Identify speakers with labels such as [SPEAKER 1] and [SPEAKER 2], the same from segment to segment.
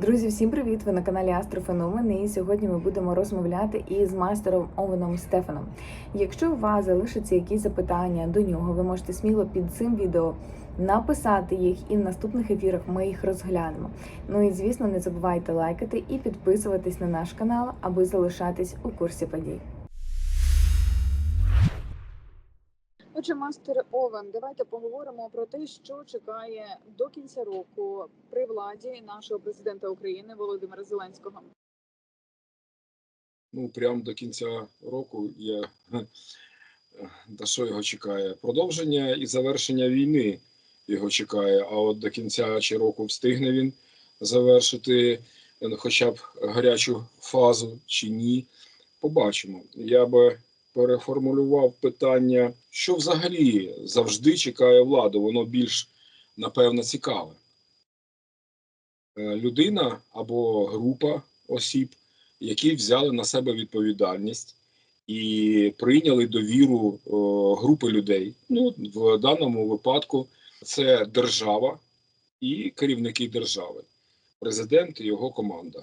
[SPEAKER 1] Друзі, всім привіт! Ви на каналі Астрофеномен. І сьогодні ми будемо розмовляти із майстером Овеном Стефаном. Якщо у вас залишаться якісь запитання до нього, ви можете сміло під цим відео написати їх, і в наступних ефірах ми їх розглянемо. Ну і звісно, не забувайте лайкати і підписуватись на наш канал, аби залишатись у курсі подій.
[SPEAKER 2] Отже, мастер Овен, давайте поговоримо про те, що чекає до кінця року при владі нашого президента України Володимира Зеленського.
[SPEAKER 3] ну, прямо до кінця року є та що його чекає? Продовження і завершення війни його чекає. А от до кінця чи року встигне він завершити е, хоча б гарячу фазу чи ні. Побачимо. Я би переформулював питання, що взагалі завжди чекає владу. Воно більш напевно цікаве. Е, Людина або група осіб які взяли на себе відповідальність і прийняли довіру групи людей. Ну, в даному випадку це держава і керівники держави, президент і його команда.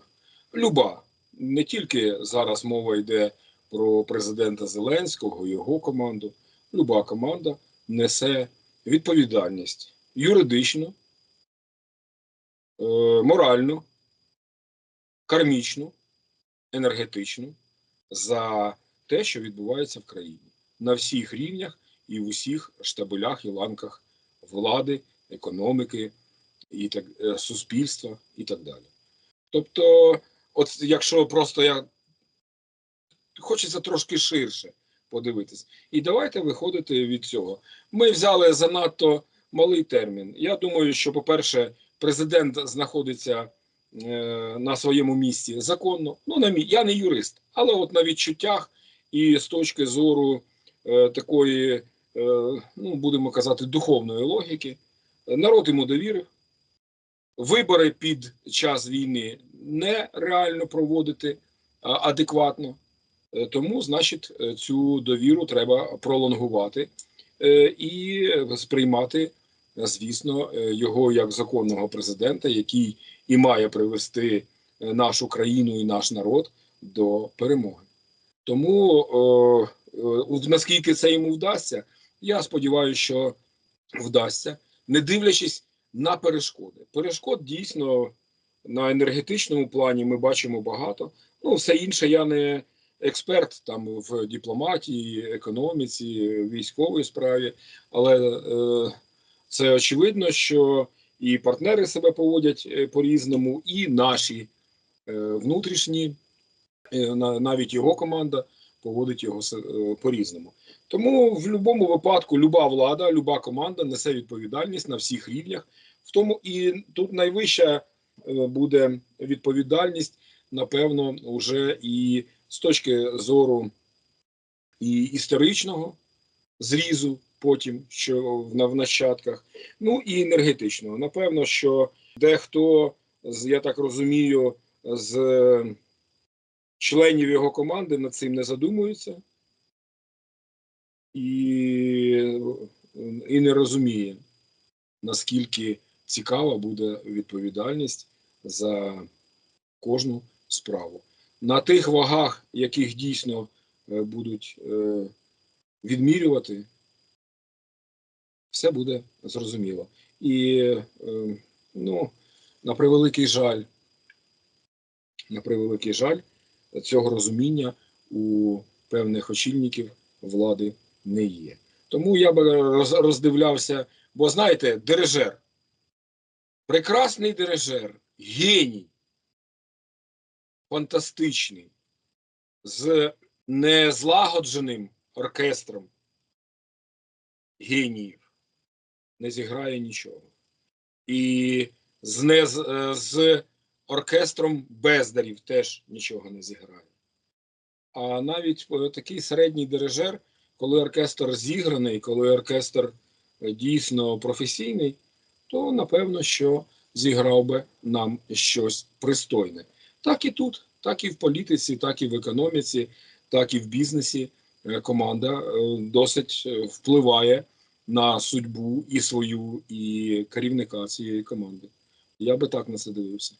[SPEAKER 3] Люба, не тільки зараз мова йде про президента Зеленського, його команду. Люба команда несе відповідальність юридичну, е, моральну, кармічну енергетичну за те, що відбувається в країні на всіх рівнях і в усіх штабелях і ланках влади, економіки і так е, суспільства і так далі. Тобто, от якщо просто я хочеться трошки ширше подивитись, і давайте виходити від цього. Ми взяли занадто малий термін. Я думаю, що, по-перше, президент знаходиться е, на своєму місці законно. Ну, на мій, я не юрист, але от на відчуттях і з точки зору е, такої, е, ну будемо казати, духовної логіки, народ йому довірив. Вибори під час війни нереально проводити адекватно. Е, Тому, значить, е, цю довіру треба пролонгувати е, і сприймати, звісно, його як законного президента, який і має привести нашу країну і наш народ до перемоги. Тому наскільки це йому вдасться, я сподіваюся, що вдасться, не дивлячись на перешкоди. Перешкод дійсно на енергетичному плані ми бачимо багато. Ну, все інше я не експерт там в дипломатії, економіці, військовій справі, але е, це очевидно, що і партнери себе поводять е, по-різному, і наші е, внутрішні, е, навіть його команда поводить його е, по-різному. Тому в будь-якому випадку люба влада, люба команда несе відповідальність на всіх рівнях. В тому і тут найвища е, буде відповідальність, напевно, вже і з точки зору і історичного зрізу, потім що в, нащадках, ну і енергетичного. Напевно, що дехто, я так розумію, з членів його команди над цим не задумується і, і не розуміє, наскільки цікава буде відповідальність за кожну справу. На тих вагах, яких дійсно е, будуть е, відмірювати, все буде зрозуміло. І е, ну, на превеликий жаль, на превеликий жаль, цього розуміння у певних очільників влади не є. Тому я би роздивлявся, бо знаєте, дирижер, прекрасний дирижер, геній, фантастичний, з незлагодженим оркестром геніїв не зіграє нічого. І з, не, з, е, оркестром бездарів теж нічого не зіграє. А навіть е, такий середній дирижер, коли оркестр зіграний, коли оркестр е, дійсно професійний, то напевно, що зіграв би нам щось пристойне. Так і тут, так і в політиці, так і в економіці, так і в бізнесі е, команда е, досить е, впливає на судьбу і свою, і керівника цієї команди. Я би так на це дивився.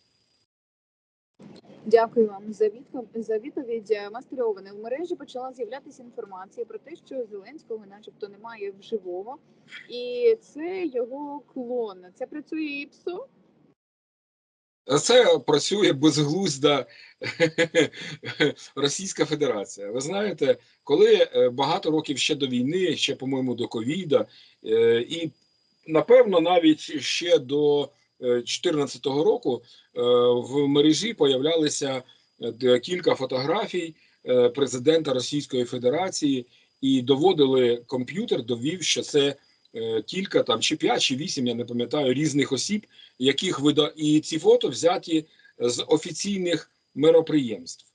[SPEAKER 2] Дякую вам за відповідь. За відповідь Мастероване В мережі почала з'являтися інформація про те, що Зеленського, начебто, немає вживого, і це його клон. Це працює і ПСО?
[SPEAKER 3] Це працює безглузда Російська Федерація. Ви знаєте, коли е, багато років ще до війни, ще, по-моєму, до ковіда, е, і напевно навіть ще до 2014 року е, в мережі появлялися кілька фотографій президента Російської Федерації, і доводили комп'ютер, довів, що це кілька там чи п'ять, чи вісім, я не пам'ятаю, різних осіб, яких вида і ці фото взяті з офіційних мероприємств.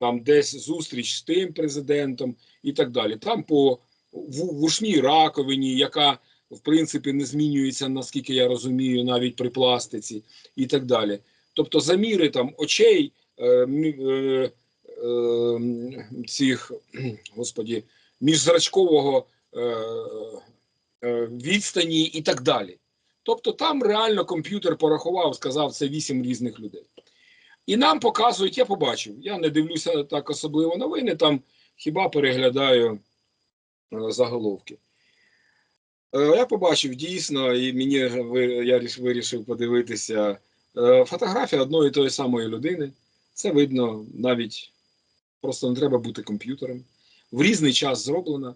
[SPEAKER 3] Там десь зустріч з тим президентом і так далі. Там по вушній раковині, яка в принципі не змінюється, наскільки я розумію, навіть при пластиці, і так далі. Тобто заміри там очей е, е, е, цих господі міжзрачкового е, е, відстані і так далі. Тобто там реально комп'ютер порахував, сказав, це вісім різних людей. І нам показують, я побачив, я не дивлюся так особливо новини, там хіба переглядаю е, заголовки. Е, Я побачив дійсно, і мені я вирішив подивитися е, фотографія одної і тої самої людини. Це видно навіть просто не треба бути комп'ютером. В різний час зроблено.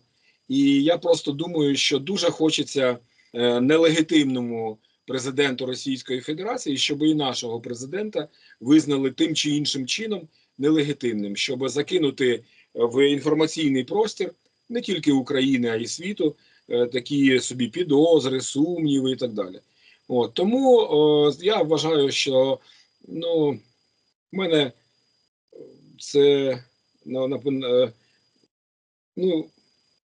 [SPEAKER 3] І я просто думаю, що дуже хочеться нелегітимному президенту Російської Федерації, щоб і нашого президента визнали тим чи іншим чином нелегітимним, щоб закинути в інформаційний простір не тільки України, а й світу е, такі собі підозри, сумніви і так далі. От тому о, я вважаю, що ну, в мене це е, ну,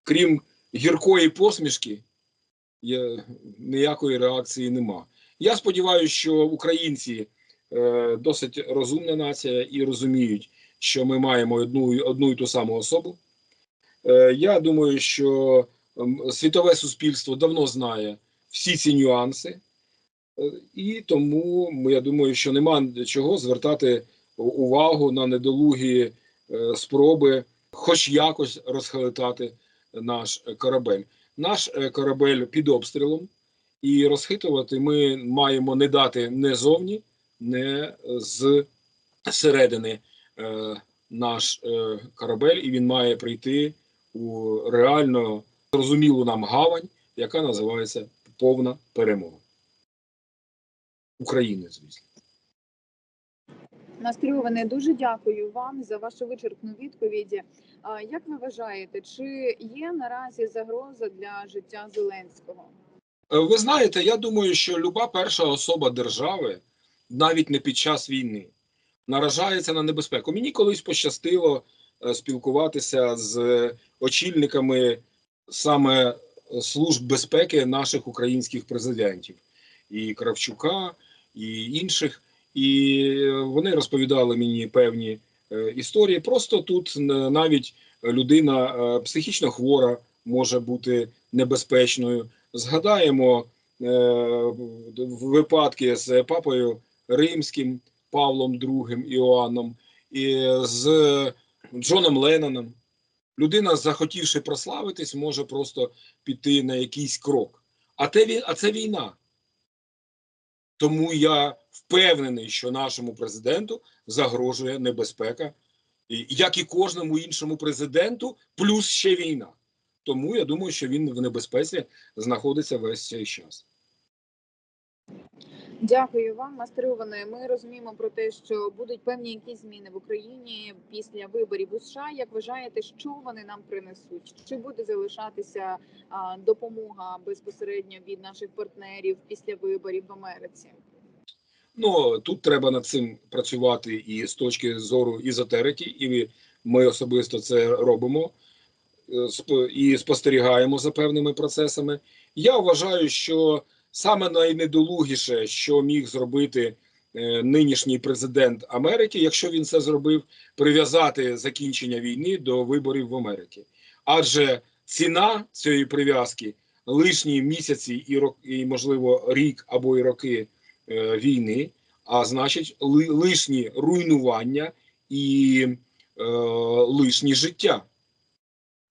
[SPEAKER 3] крім гіркої посмішки, є, ніякої реакції нема. Я сподіваюся, що українці е, досить розумна нація і розуміють, що ми маємо одну, одну і ту саму особу. Е, я думаю, що світове суспільство давно знає всі ці нюанси, Е, і тому я думаю, що нема чого звертати увагу на недолугі е, спроби, хоч якось розхилитати наш корабель. Наш е, корабель під обстрілом, і розхитувати ми маємо не дати не зовні, не з середини е, наш е, корабель, і він має прийти у реально зрозумілу нам гавань, яка називається повна перемога. України, звісно.
[SPEAKER 2] Мастер дуже дякую вам за вашу вичерпну відповідь. Як ви вважаєте, чи є наразі загроза для життя Зеленського?
[SPEAKER 3] Е, Ви знаєте, я думаю, що люба перша особа держави, навіть не під час війни, наражається на небезпеку. Мені колись пощастило е, спілкуватися з очільниками саме служб безпеки наших українських президентів, і Кравчука, і інших. І вони розповідали мені певні е, історії. Просто тут е, навіть людина е, психічно хвора може бути небезпечною. Згадаємо випадки з папою Римським, Павлом II Іоанном і з Джоном Ленноном. Людина, захотівши прославитись, може просто піти на якийсь крок. А, те, а це війна. Тому я впевнений, що нашому президенту загрожує небезпека, як і кожному іншому президенту, плюс ще війна. Тому я думаю, що він в небезпеці знаходиться весь цей час.
[SPEAKER 2] Дякую вам, мастер Овене. Ми розуміємо про те, що будуть певні якісь зміни в Україні після виборів у США. Як вважаєте, що вони нам принесуть? Чи буде залишатися допомога безпосередньо від наших партнерів після виборів в Америці?
[SPEAKER 3] Ну тут треба над цим працювати і з точки зору ізотерики, і ми особисто це робимо е, і спостерігаємо за певними процесами. Я вважаю, що саме найнедолугіше, що міг зробити е, нинішній президент Америки, якщо він це зробив, прив'язати закінчення війни до виборів в Америці. Адже ціна цієї прив'язки лишні місяці і рок, і можливо рік або і роки війни. а значить, лишні руйнування і е, лишні життя,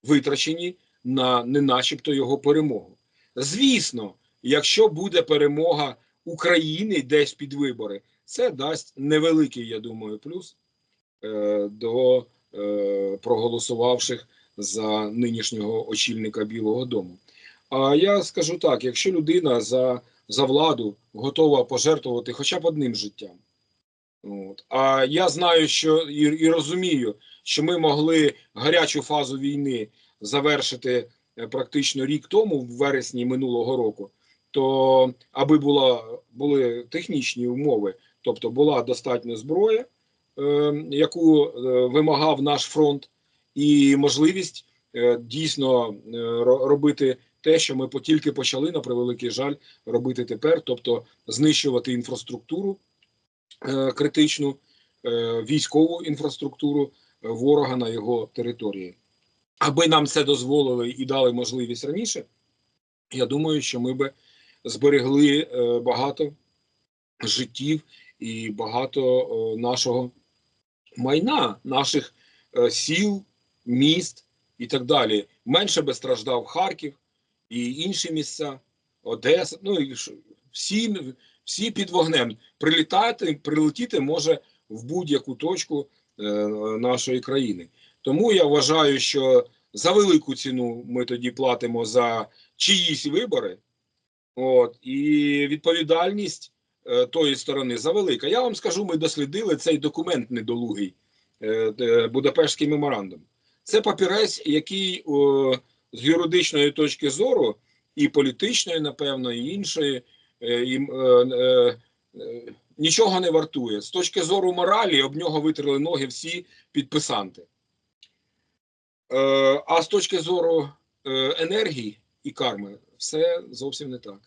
[SPEAKER 3] витрачені на не начебто його перемогу. Звісно, якщо буде перемога України десь під вибори, це дасть невеликий, я думаю, плюс е, до е, проголосувавших за нинішнього очільника Білого Дому. А я скажу так: якщо людина за, за владу готова пожертвувати хоча б одним життям, от, а я знаю, що і, і розумію, що ми могли гарячу фазу війни завершити е, практично рік тому, в вересні минулого року, то аби була, були технічні умови, тобто була достатня зброя, е, яку е, вимагав наш фронт, і можливість е, дійсно е, робити те, що ми тільки почали, на превеликий жаль, робити тепер, тобто знищувати інфраструктуру е, критичну, е, військову інфраструктуру е, ворога на його території. Аби нам це дозволили і дали можливість раніше, я думаю, що ми би зберегли багато життів і багато нашого майна, наших сіл, міст і так далі. Менше би страждав Харків і інші місця, Одеса. Ну і всі, всі під вогнем. Прилітати, прилетіти може в будь-яку точку е, нашої країни. Тому я вважаю, що за велику ціну ми тоді платимо за чиїсь вибори. От, і відповідальність е, тої сторони завелика. Я вам скажу, ми дослідили цей документ недолугий, е, де- Будапештський меморандум. Це папірець, який о, з юридичної точки зору, і політичної, напевно, і іншої, е, і, е, е, е, нічого не вартує. З точки зору моралі, об нього витерли ноги всі підписанти. Е, а з точки зору е, енергії і карми, все зовсім не так.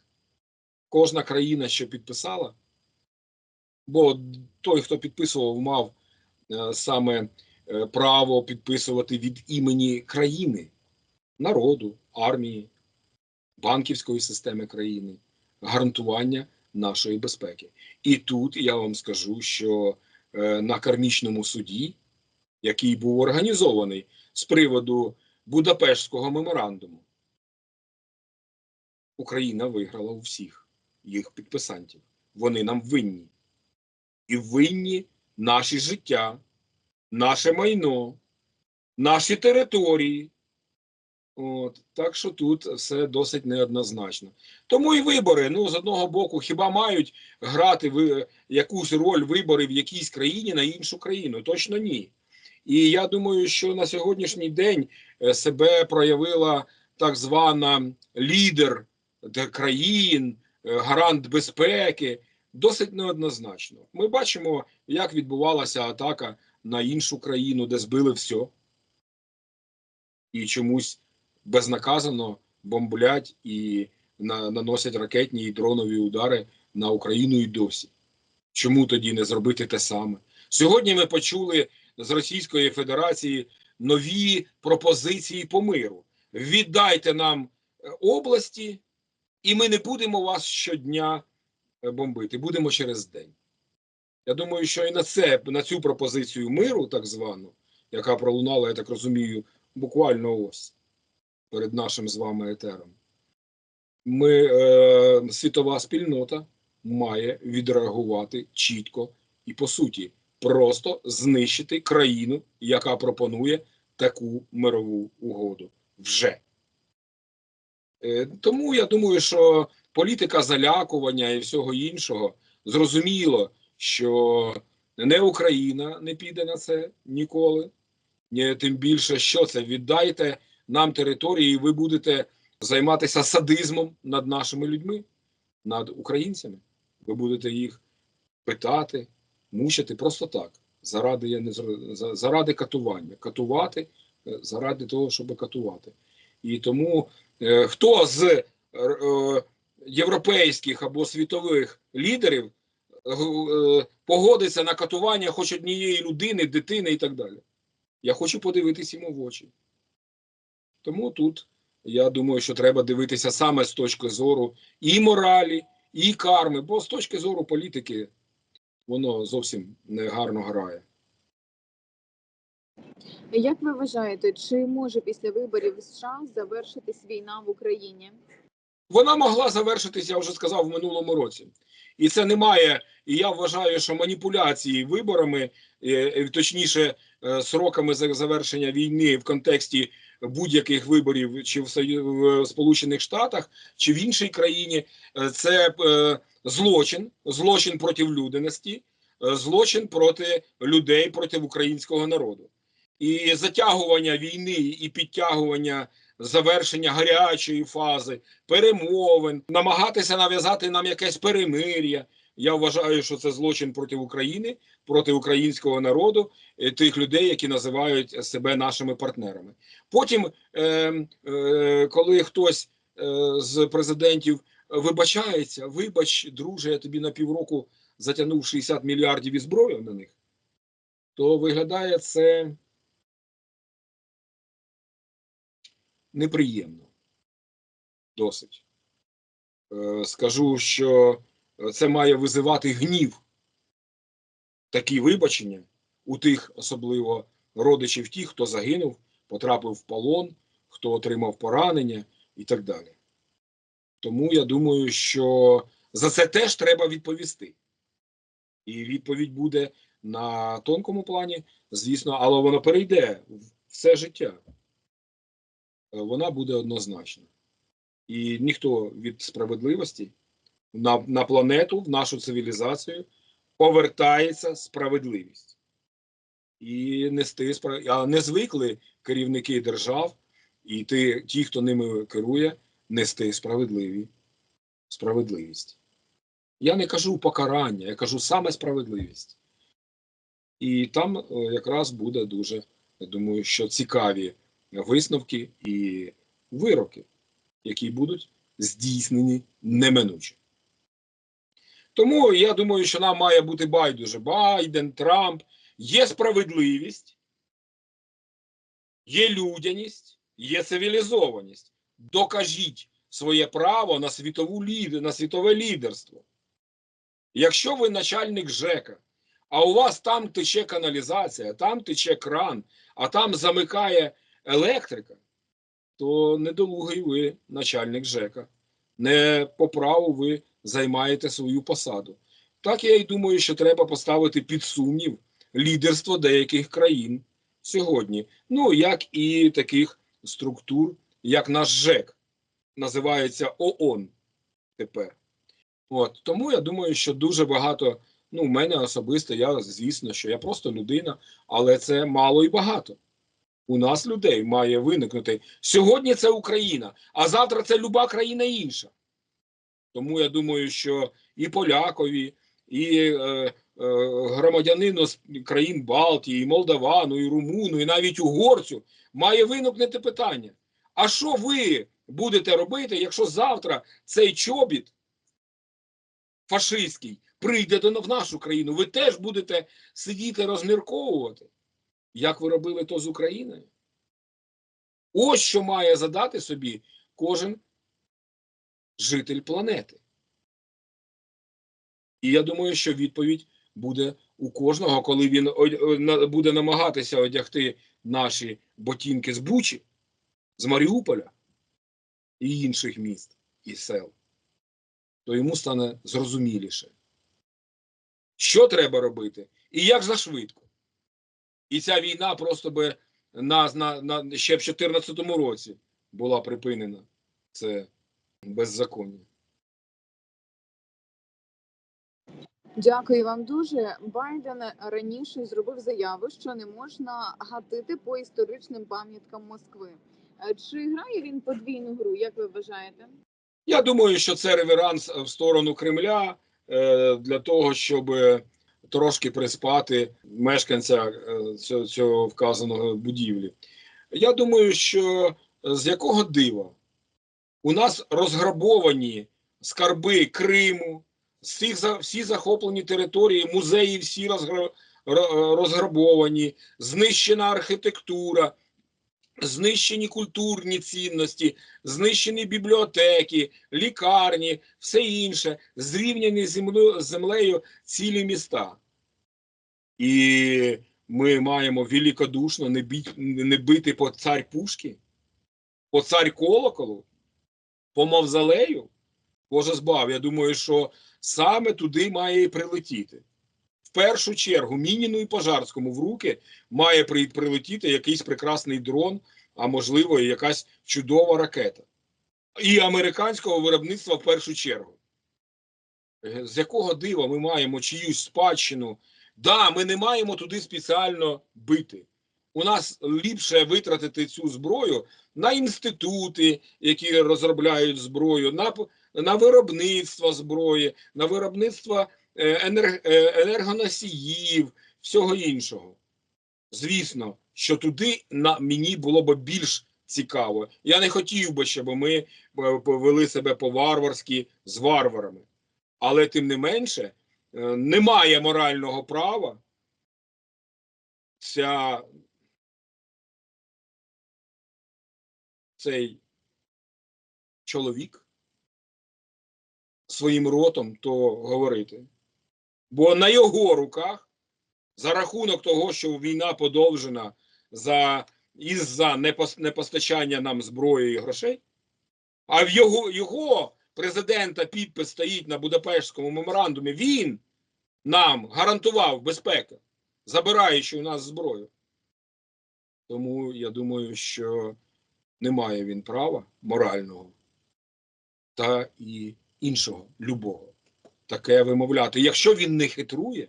[SPEAKER 3] Кожна країна, що підписала, бо той, хто підписував, мав саме право підписувати від імені країни, народу, армії, банківської системи країни, гарантування нашої безпеки. І тут я вам скажу, що е, на кармічному суді, який був організований з приводу Будапештського меморандуму, Україна виграла у всіх їх підписантів. Вони нам винні. І винні наші життя, наше майно, наші території. От, так що тут все досить неоднозначно. Тому і вибори, ну, з одного боку, хіба мають грати в якусь роль вибори в якійсь країні на іншу країну? Точно ні. І я думаю, що на сьогоднішній день е, себе проявила так звана лідер країн, е, гарант безпеки, досить неоднозначно. Ми бачимо, як відбувалася атака на іншу країну, де збили все. І чомусь безнаказано бомблять і на, наносять ракетні і дронові удари на Україну і досі. Чому тоді не зробити те саме? Сьогодні ми почули з Російської Федерації нові пропозиції по миру. Віддайте нам е, області, і ми не будемо вас щодня е, бомбити, будемо через день. Я думаю, що і на це, на цю пропозицію миру, так звану, яка пролунала, я так розумію, буквально ось перед нашим з вами етером, ми, е, світова спільнота має відреагувати чітко і по суті, просто знищити країну, яка пропонує таку мирову угоду вже. Е, Тому я думаю, що політика залякування і всього іншого зрозуміло, що не Україна не піде на це ніколи. Ні, тим більше, що це віддайте нам території, і ви будете займатися садизмом над нашими людьми, над українцями. Ви будете їх питати, мучити просто так, заради я не заради катування, катувати е, заради того, щоб катувати. І тому е, хто з е, європейських або світових лідерів е, погодиться на катування хоч однієї людини, дитини і так далі. Я хочу подивитись йому в очі. Тому тут я думаю, що треба дивитися саме з точки зору і моралі, і карми, бо з точки зору політики воно зовсім не гарно грає.
[SPEAKER 2] Як ви вважаєте, чи може після виборів США завершитись війна в Україні?
[SPEAKER 3] Вона могла завершитися, я вже сказав, в минулому році. І це немає. І я вважаю, що маніпуляції виборами, е, е, точніше, е, сроками за- завершення війни в контексті будь-яких виборів, чи в, Сполучених Штатах, чи в іншій країні, е, це е, злочин, злочин проти людяності, е, злочин проти людей, проти українського народу. І затягування війни і підтягування завершення гарячої фази, перемовин, намагатися нав'язати нам якесь перемир'я. Я вважаю, що це злочин проти України, проти українського народу, е, тих людей, які називають себе нашими партнерами. Потім, е, е, коли хтось е, з президентів вибачається, вибач, друже, я тобі на півроку затягнув 60 мільярдів і зброю на них, то виглядає це неприємно. Досить. Е, Скажу, що це має визивати гнів. Такі вибачення у тих, особливо родичів тих, хто загинув, потрапив в полон, хто отримав поранення і так далі. Тому я думаю, що за це теж треба відповісти. І відповідь буде на тонкому плані, звісно, але воно перейде в все життя. Вона буде однозначна. І ніхто від справедливості на, на планету, в нашу цивілізацію повертається справедливість. І нести справ... а не звикли керівники держав і ті, ті, хто ними керує, нести справедливі справедливість. Я не кажу покарання, я кажу саме справедливість. І там е, якраз буде дуже, я думаю, що цікаві висновки і вироки, які будуть здійснені неминуче. Тому я думаю, що нам має бути байдуже Байден, Трамп. Є справедливість, є людяність, є цивілізованість. Докажіть своє право на світову на світове лідерство. Якщо ви начальник ЖЕКа, а у вас там тече каналізація, там тече кран, а там замикає електрика, то недолугий ви начальник ЖЕКа. Не по праву ви займаєте свою посаду. Так я й думаю, що треба поставити під сумнів лідерство деяких країн сьогодні. Ну, як і таких структур, як наш ЖЕК, називається ООН тепер. От тому я думаю, що дуже багато. Ну, в мене особисто, я звісно, що я просто людина, але це мало і багато. У нас людей має виникнути. Сьогодні це Україна, а завтра це люба країна інша. Тому я думаю, що і полякові, і е, е, громадянину з країн Балтії, і Молдавану, і Румуну, і навіть угорцю має виникнути питання: а що ви будете робити, якщо завтра цей чобіт фашистський прийде до в нашу країну? Ви теж будете сидіти розмірковувати, як ви робили то з Україною? Ось що має задати собі кожен житель планети. І я думаю, що відповідь буде у кожного, коли він буде намагатися одягти наші ботинки з Бучі, з Маріуполя і інших міст і сел, то йому стане зрозуміліше, що треба робити і як зашвидко. І ця війна просто би на, на, на, ще в 2014 році була припинена. Це беззаконня.
[SPEAKER 2] Дякую вам дуже. Байден раніше зробив заяву, що не можна гатити по історичним пам'яткам Москви. Чи грає він подвійну гру? Як ви вважаєте?
[SPEAKER 3] Я думаю, що це реверанс в сторону Кремля е, для того, щоб трошки приспати мешканця е, цього, цього вказаного будівлі. Я думаю, що з якого дива у нас розграбовані скарби Криму, всіх, всі захоплені території, музеї всі розгра- розграбовані, знищена архітектура. Знищені культурні цінності, знищені бібліотеки, лікарні, все інше, зрівняні з землею, землею цілі міста. І ми маємо великодушно не, бить, не бити по цар пушки, по цар колоколу, по мавзолею. Боже збав, я думаю, що саме туди має і прилетіти. В першу чергу Мініну і Пожарському в руки має при- прилетіти якийсь прекрасний дрон, а можливо, і якась чудова ракета. І американського виробництва в першу чергу. Е, З якого дива ми маємо чиюсь спадщину? Да, ми не маємо туди спеціально бити. У нас ліпше витратити цю зброю на інститути, які розробляють зброю, на, на виробництво зброї, на виробництво енергоносіїв, всього іншого. Звісно, що туди на мені було б більш цікаво. Я не хотів би, щоб ми е, повели себе по-варварськи з варварами. Але тим не менше, е, немає морального права ця, цей чоловік своїм ротом то говорити. Бо на його руках, за рахунок того, що війна подовжена за, із-за непостачання нам зброї і грошей, а в його, його президента підпис стоїть на Будапештському меморандумі, він нам гарантував безпеку, забираючи у нас зброю. Тому я думаю, що не має він права морального та і іншого, любого, таке вимовляти. Якщо він не хитрує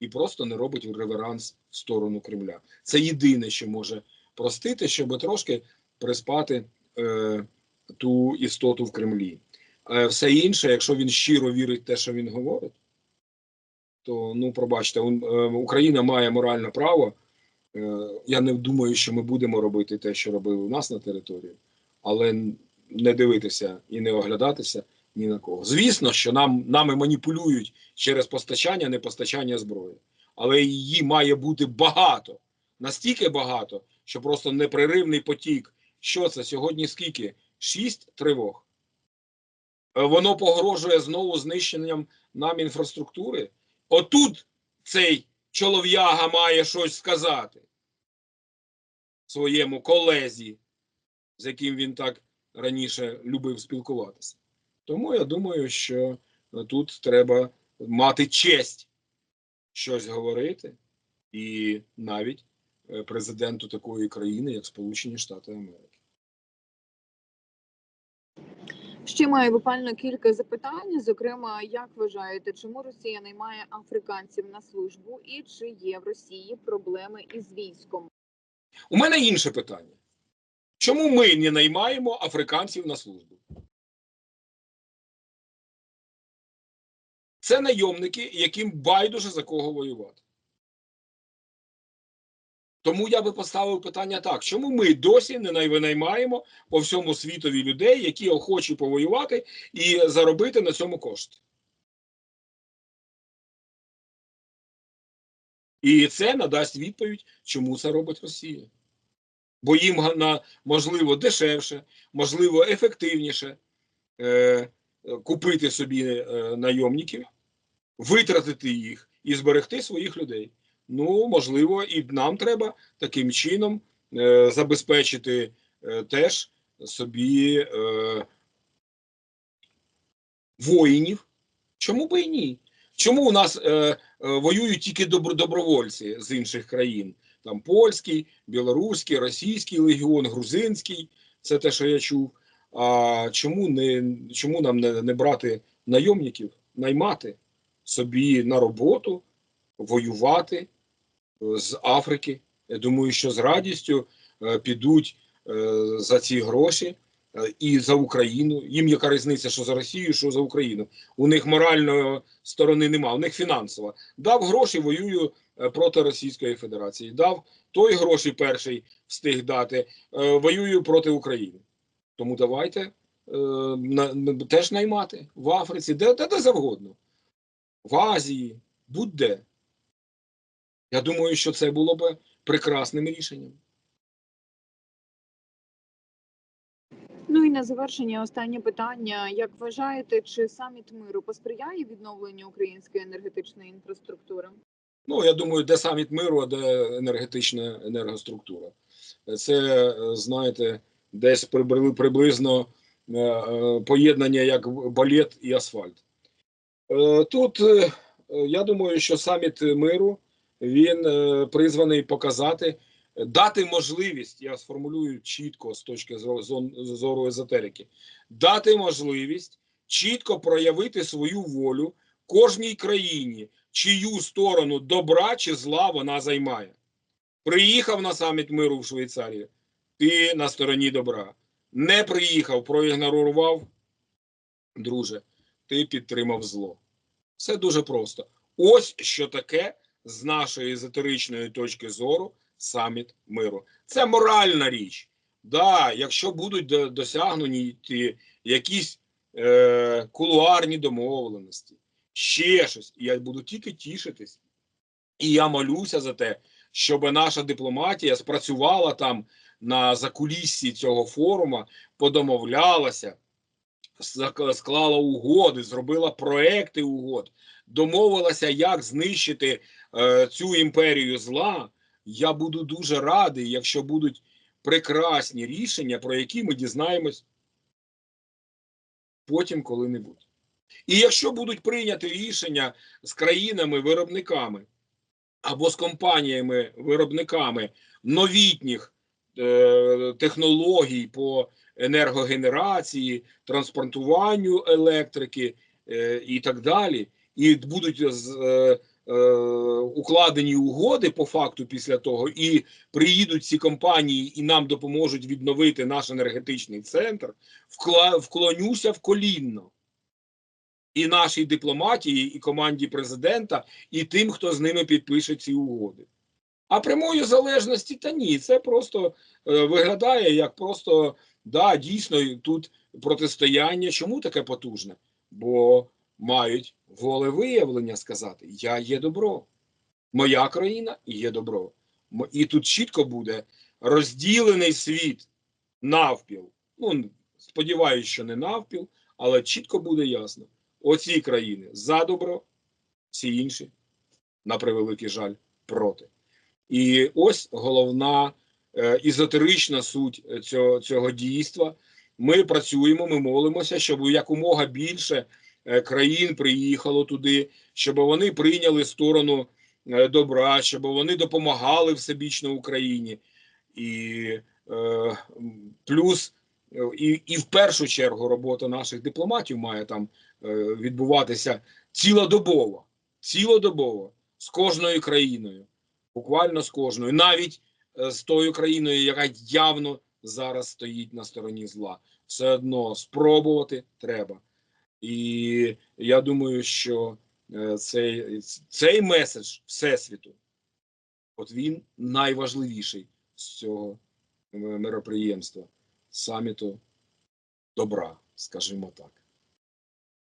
[SPEAKER 3] і просто не робить реверанс в сторону Кремля. Це єдине, що може простити, щоб трошки приспати е, ту істоту в Кремлі. Е, все інше, якщо він щиро вірить в те, що він говорить, то ну пробачте, он, е, Україна має моральне право. Е, я не думаю, що ми будемо робити те, що робили у нас на території, але не дивитися і не оглядатися ні на кого. Звісно, що нам нами маніпулюють через постачання, непостачання зброї, але її має бути багато, настільки багато, що просто непреривний потік. Що це сьогодні? Скільки? Шість тривог. Е, Воно погрожує знову знищенням нам інфраструктури. Отут цей чолов'яга має щось сказати своєму колезі, з яким він так раніше любив спілкуватися. Тому я думаю, що е, тут треба мати честь щось говорити, і навіть е, президенту такої країни, як Сполучені Штати Америки.
[SPEAKER 2] Ще маю буквально кілька запитань. Зокрема, як вважаєте, чому Росія наймає африканців на службу, і чи є в Росії проблеми із військом?
[SPEAKER 3] У мене інше питання. Чому ми не наймаємо африканців на службу? Це найомники, яким байдуже за кого воювати. Тому я би поставив питання так: чому ми досі не винаймаємо по всьому світові людей, які охочі повоювати і заробити на цьому кошти? І це надасть відповідь, чому це робить Росія. Бо їм можливо дешевше, можливо, ефективніше е, купити собі е, найомників, витратити їх і зберегти своїх людей. Ну, можливо, і нам треба таким чином е, забезпечити е, теж собі е, воїнів. Чому би і ні? Чому у нас е, е, воюють тільки добро- добровольці з інших країн? Там польський, білоруський, російський легіон, грузинський це те, що я чув. А чому не чому нам не, не брати найомників, наймати собі на роботу, воювати е, з Африки? Я думаю, що з радістю е, підуть е, за ці гроші і за Україну. Їм яка різниця, що за Росію, що за Україну. У них моральної сторони нема, у них фінансова. Дав гроші, воюю проти Російської Федерації. Дав той гроші перший встиг дати, воюю проти України. Тому давайте теж наймати в Африці, де, де, де завгодно. В Азії, будь-де. Я думаю, що це було б прекрасним рішенням.
[SPEAKER 2] Ну і на завершення останнє питання: як вважаєте, чи саміт миру посприяє відновленню української енергетичної інфраструктури?
[SPEAKER 3] Ну, я думаю, де саміт миру, а де енергетична енергоструктура. Це, знаєте, десь приблизно е, е, поєднання як балет і асфальт. Е, Тут е, я думаю, що саміт миру він е, призваний показати, дати можливість, я сформулюю чітко з точки зору, езотерики, дати можливість чітко проявити свою волю кожній країні, чию сторону добра чи зла вона займає. Приїхав на саміт миру в Швейцарію, ти на стороні добра. Не приїхав, проігнорував, друже, ти підтримав зло. Все дуже просто. Ось що таке з нашої езотеричної точки зору саміт миру. Це моральна річ. Да, якщо будуть до- досягнені якісь е, кулуарні домовленості, ще щось, я буду тільки тішитись. І я молюся за те, щоб наша дипломатія спрацювала там на закуліссі цього форуму, подомовлялася, склала угоди, зробила проекти угод, домовилася, як знищити е, цю імперію зла. Я буду дуже радий, якщо будуть прекрасні рішення, про які ми дізнаємось потім коли-небудь. І якщо будуть прийняті рішення з країнами-виробниками або з компаніями-виробниками новітніх е, технологій по енергогенерації, транспортуванню електрики е, і так далі, і будуть е, е, укладені угоди по факту після того, і приїдуть ці компанії і нам допоможуть відновити наш енергетичний центр, вклонюся в колінно і нашій дипломатії, і команді президента, і тим, хто з ними підпише ці угоди. А прямої залежності та ні, це просто е, виглядає як просто да, дійсно тут протистояння. Чому таке потужне? Бо мають волевиявлення сказати: Я є добро, моя країна є добро. І тут чітко буде розділений світ навпіл. Ну, сподіваюся, що не навпіл, але чітко буде ясно. Оці країни за добро, всі інші, на превеликий жаль, проти. І ось головна ізотерична суть е, цього, цього дійства. Ми працюємо, ми молимося, щоб якомога більше е, країн приїхало туди, щоб вони прийняли сторону е, добра, щоб вони допомагали всебічно Україні. І е, плюс е, і, і в першу чергу робота наших дипломатів має там е, відбуватися цілодобово, цілодобово з кожною країною, буквально з кожною, навіть е, з тою країною, яка явно зараз стоїть на стороні зла. Все одно спробувати треба. І я думаю, що е, цей, цей меседж Всесвіту, от він найважливіший з цього е, мероприємства, саміту добра, скажімо так.